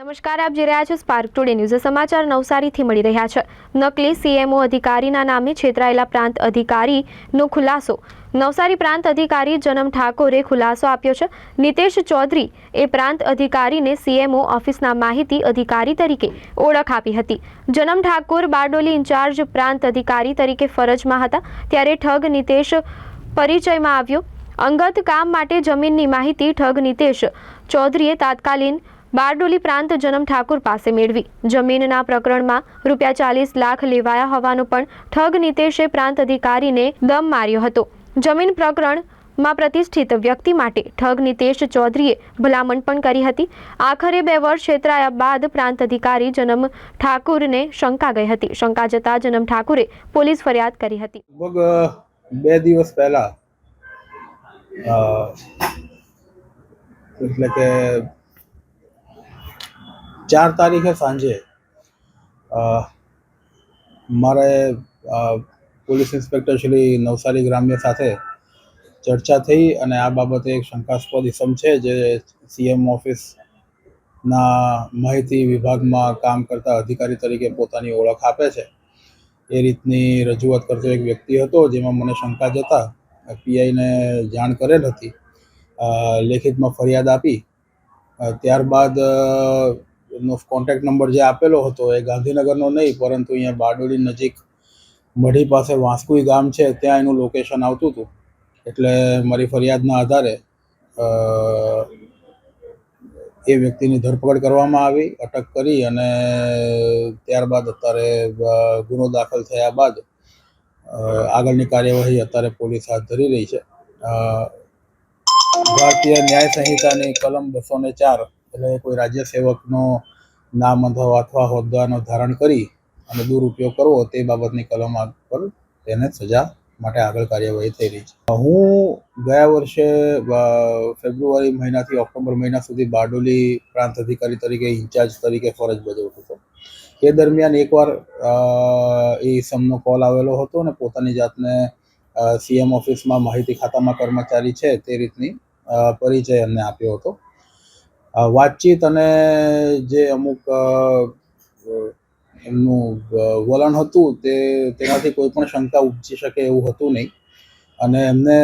નમસ્કાર, આપ જે રહ્યા છો સ્પાર્ક ટુડે ન્યૂઝ સમાચાર નવસારીથી મળી રહ્યા છે. નકલી સીએમઓ અધિકારીના નામે છેતરાયેલા પ્રાંત અધિકારીનો ખુલાસો. નવસારી પ્રાંત અધિકારી જનમ ઠાકોરે ખુલાસો આપ્યો છે. નિતેશ ચૌધરી એ પ્રાંત અધિકારીને સીએમઓ ઓફિસના માહિતી અધિકારી તરીકે ઓળખ આપી હતી. જનમ ઠાકોર બારડોલી ઇન્ચાર્જ પ્રાંત અધિકારી તરીકે ફરજમાં હતા. ત્યારે ઠગ નિતેશ પરિચયમાં આવ્યો. અંગત કામ માટે જમીનની માહિતી ઠગ નિતેશ ચૌધરીએ તાત્કાલિન બારડોલી પ્રાંત જનમ ઠાકુર પાસે મેળવી. જમીનના પ્રકરણમાં રૂપિયા ચાલીસ લાખ લેવાયા હોવાનો પણ ઠગ નિતેશે પ્રાંત અધિકારીને દમ માર્યો હતો. જમીન પ્રકરણમાં પ્રતિષ્ઠિત વ્યક્તિ માટે ઠગ નિતેશ ચૌધરીએ ભલામણ પણ કરી હતી. આખરે બે વર્ષ છેતરાયા બાદ પ્રાંત અધિકારી જનમ ઠાકુરને શંકા ગઈ હતી. શંકા જતા જનમ ઠાકુરે પોલીસ ફરિયાદ કરી હતી. બે દિવસ પહેલા એટલે કે ચાર તારીખે સાંજે મારે પોલીસ ઇન્સ્પેક્ટર શ્રી નવસારી ગ્રામ્ય સાથે ચર્ચા થઈ અને આ બાબતે એક શંકાસ્પદ ઇસમ છે જે સીએમ ઓફિસના માહિતી વિભાગમાં કામ કરતા અધિકારી તરીકે પોતાની ઓળખ આપે છે. એ રીતની રજૂઆત કરતો એક વ્યક્તિ હતો જેમાં મને શંકા જતા પીઆઈને જાણ કરેલ હતી. લેખિતમાં ફરિયાદ આપી. ત્યારબાદ એમનો કોન્ટેક્ટ નંબર જે આપેલો હતો એ ગાંધીનગરનો નહીં, પરંતુ અહીંયા બારડોલી નજીક મઢી પાસે વાંસકુઈ ગામ છે, ત્યાં એનું લોકેશન આવતું હતું. એટલે મારી ફરિયાદના આધારે એ વ્યક્તિની ધરપકડ કરવામાં આવી, અટક કરી અને ત્યારબાદ અત્યારે ગુનો દાખલ થયા બાદ આગળની કાર્યવાહી અત્યારે પોલીસ હાથ ધરી રહી છે. ભારતીય ન્યાય સંહિતાની કલમ બસો ને ચાર એટલે કોઈ રાજ્ય સેવકનો નામ અથવા અથવા હોદ્દાનો ધારણ કરી અને દુરુપયોગ કરવો તે બાબતની કલમ પર તેને સજા માટે આગળ કાર્યવાહી થઈ રહી છે. હું ગયા વર્ષે ફેબ્રુઆરી મહિનાથી ઓક્ટોબર મહિના સુધી બારડોલી પ્રાંત અધિકારી તરીકે, ઇન્ચાર્જ તરીકે ફરજ બજાવતો હતો. એ દરમિયાન એકવાર એ સમનો કોલ આવેલો હતો અને પોતાની જાતને સીએમ ઓફિસમાં માહિતી ખાતામાં કર્મચારી છે તે રીતની પરિચય એમને આપ્યો હતો. વાતચીત અને જે અમુક એમનું વલણ હતું તે, તેનાથી કોઈ પણ શંકા ઉપજી શકે એવું હતું નહીં. અને એમને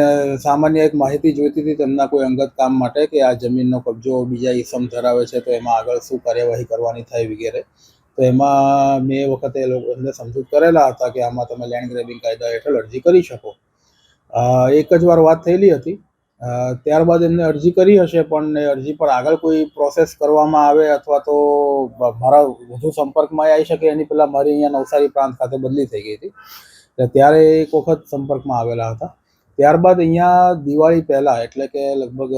સામાન્ય એક માહિતી જોઈતી હતી તેમના કોઈ અંગત કામ માટે કે આ જમીનનો કબજો બીજા ઈસમ ધરાવે છે તો એમાં આગળ શું કાર્યવાહી કરવાની થાય વગેરે. તો એમાં મેં એ વખતે એ લોકો એમને સમજૂત કરેલા હતા કે આમાં તમે લેન્ડ ગ્રેબિંગ કાયદા હેઠળ અરજી કરી શકો. એક જ વાર વાત થયેલી હતી. ત્યારબાદ એમને અરજી કરી હશે, પણ એ અરજી પર આગળ કોઈ પ્રોસેસ કરવામાં આવે અથવા તો મારા વધુ સંપર્કમાં આવી શકે, એની પહેલાં મારી અહીંયા નવસારી પ્રાંત ખાતે બદલી થઈ ગઈ હતી. એટલે ત્યારે એક વખત સંપર્કમાં આવેલા હતા. ત્યારબાદ અહીંયા દિવાળી પહેલાં, એટલે કે લગભગ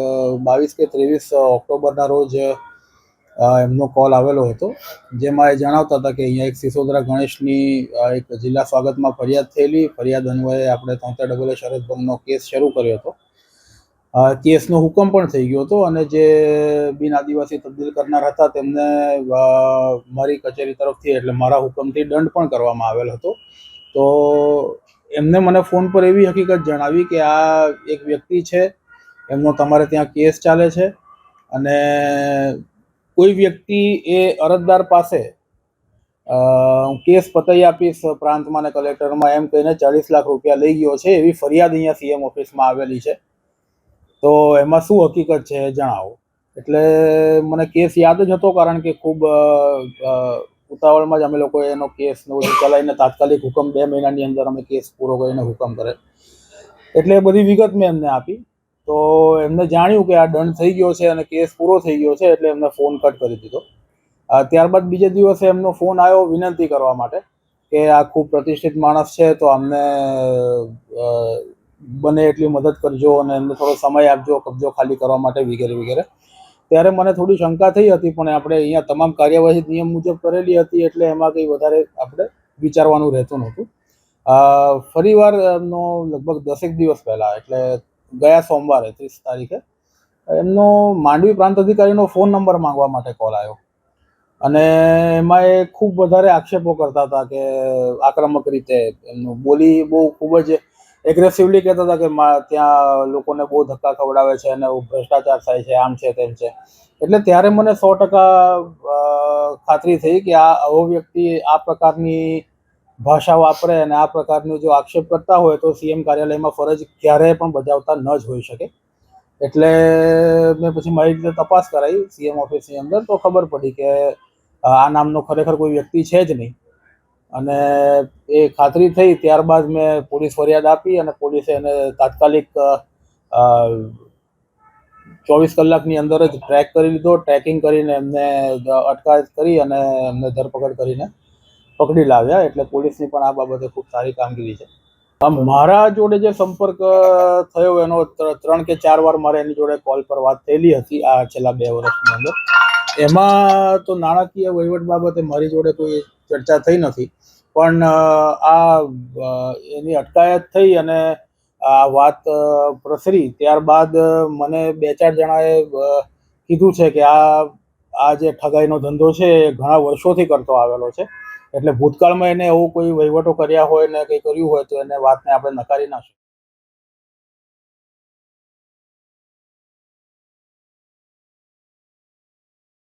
બાવીસ કે ત્રેવીસ ઓક્ટોબરના રોજ એમનો કોલ આવેલો હતો, જેમાં એ જણાવતા હતા કે અહીંયા એક સિસોદરા ગણેશની એક જિલ્લા સ્વાગતમાં ફરિયાદ થયેલી. ફરિયાદ અન્વયે આપણે તોતેર ડબલ શરત ભંગનો કેસ શરૂ કર્યો હતો. કેસનો હુકમ પણ થઈ ગયો હતો અને જે બિન આદિવાસી તબદીલ કરનાર હતા તેમને મારી કચેરી તરફથી એટલે મારા હુકમથી દંડ પણ કરવામાં આવેલ હતો. તો એમને મને ફોન પર એવી હકીકત જણાવી કે આ એક વ્યક્તિ છે, એમનો તમારે ત્યાં કેસ ચાલે છે અને કોઈ વ્યક્તિ એ અરજદાર પાસે કેસ પતાઈ આપીશ પ્રાંતમાં અને કલેક્ટરમાં એમ કહીને ચાલીસ લાખ રૂપિયા લઈ ગયો છે એવી ફરિયાદ અહીંયા સીએમ ઓફિસમાં આવેલી છે. તો એમાં શું હકીકત છે જણાવો. એટલે મને કેસ યાદ જ હતો કારણ કે ખૂબ ઉતાવળમાં જ અમે લોકોએ એનો કેસ ચલાવીને તાત્કાલિક હુકમ બે મહિનાની અંદર અમે કેસ પૂરો કરીને હુકમ કરે. એટલે એ બધી વિગત મેં એમને આપી. તો એમને જાણ્યું કે આ દંડ થઈ ગયો છે અને કેસ પૂરો થઈ ગયો છે એટલે એમને ફોન કટ કરી દીધો. ત્યારબાદ બીજે દિવસે એમનો ફોન આવ્યો વિનંતી કરવા માટે કે આ ખૂબ પ્રતિષ્ઠિત માણસ છે તો અમને બને એટલી મદદ કરજો અને એમને થોડો સમય આપજો, કબજો ખાલી કરવા માટે વગેરે વગેરે. ત્યારે મને થોડી શંકા થઈ હતી, પણ આપણે અહીંયા તમામ કાર્યવાહી નિયમ મુજબ કરેલી હતી એટલે એમાં કંઈ વધારે આપણે વિચારવાનું રહેતું નહોતું. ફરીવાર એમનો લગભગ દસેક દિવસ પહેલાં, એટલે ગયા સોમવારે, ત્રીસ તારીખે, એમનો માંડવી પ્રાંત અધિકારીનો ફોન નંબર માંગવા માટે કોલ આવ્યો. અને એમાં એ ખૂબ વધારે આક્ષેપો કરતા હતા કે આક્રમક રીતે એમનું બોલી બહુ ખૂબ જ એગ્રેસિવલી કહેતા હતા કે ત્યાં લોકોને બહુ ધક્કા ખવડાવે છે અને ભ્રષ્ટાચાર થાય છે, આમ છે તેમ છે. એટલે ત્યારે મને સો ટકા ખાતરી થઈ કે આ આવો વ્યક્તિ આ પ્રકારની ભાષા વાપરે અને આ પ્રકારનો જો આક્ષેપ કરતા હોય તો સીએમ કાર્યાલયમાં ફરજ ક્યારેય પણ બજાવતા ન જ હોઈ શકે. એટલે મેં પછી મારી રીતે તપાસ કરાવી સીએમ ઓફિસની અંદર તો ખબર પડી કે આ નામનો ખરેખર કોઈ વ્યક્તિ છે જ નહીં. અને એ ખાતરી થઈ ત્યારબાદ મેં પોલીસ ફરિયાદ આપી અને પોલીસે એને તાત્કાલિક ચોવીસ કલાકની અંદર જ ટ્રેક કરી લીધો. ટ્રેકિંગ કરીને એમને અટકાયત કરી અને એમને ધરપકડ કરીને પકડી લાવ્યા. એટલે પોલીસની પણ આ બાબતે ખૂબ સારી કામગીરી છે. આમ મારા જોડે જે સંપર્ક થયો એનો ત્રણ કે ચાર વાર મારે એની જોડે કોલ પર વાત થયેલી હતી આ છેલ્લા બે વર્ષની અંદર. એમાં તો નાણાકીય વહીવટ બાબતે મારી જોડે કોઈ ચર્ચા થઈ નથી, પણ આ એની અટકાયત થઈ અને આ વાત પ્રસરી ત્યારબાદ મને બે ચાર જણાએ કીધું છે કે આ આ જે ઠગાઈનો ધંધો છે એ ઘણા વર્ષોથી કરતો આવેલો છે. એટલે ભૂતકાળમાં એને એવું કોઈ વહીવટો કર્યા હોય ને કંઈ કર્યું હોય તો એને વાતને આપણે નકારી ના